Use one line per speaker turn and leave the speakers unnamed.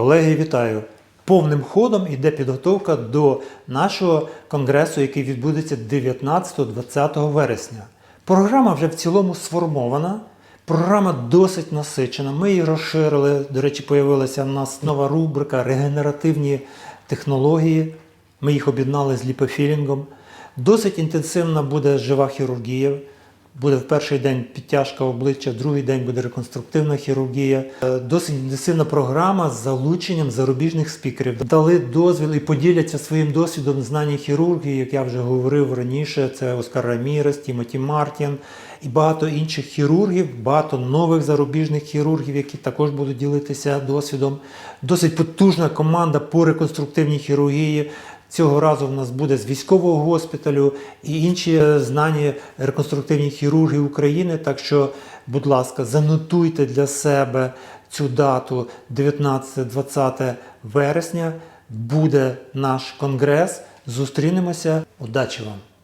Колеги, вітаю! Повним ходом йде підготовка до нашого конгресу, який відбудеться 19-20 вересня. Програма вже в цілому сформована. Програма досить насичена. Ми її розширили. До речі, появилася в нас нова рубрика регенеративні технології. Ми їх об'єднали з ліпофілінгом. Досить інтенсивна буде жива хірургія. Буде в перший день підтяжка обличчя, в другий день буде реконструктивна хірургія. Е, Досить інтенсивна програма з залученням зарубіжних спікерів. Дали дозвіл і поділяться своїм досвідом знання хірургії, як я вже говорив раніше. Це Оскар Рамірес, Тімоті Мартін і багато інших хірургів, багато нових зарубіжних хірургів, які також будуть ділитися досвідом. Досить потужна команда по реконструктивній хірургії. Цього разу в нас буде з військового госпіталю і інші е, знані реконструктивні хірурги України. Так що, будь ласка, занотуйте для себе цю дату 19-20 вересня. Буде наш конгрес. Зустрінемося. Удачі вам!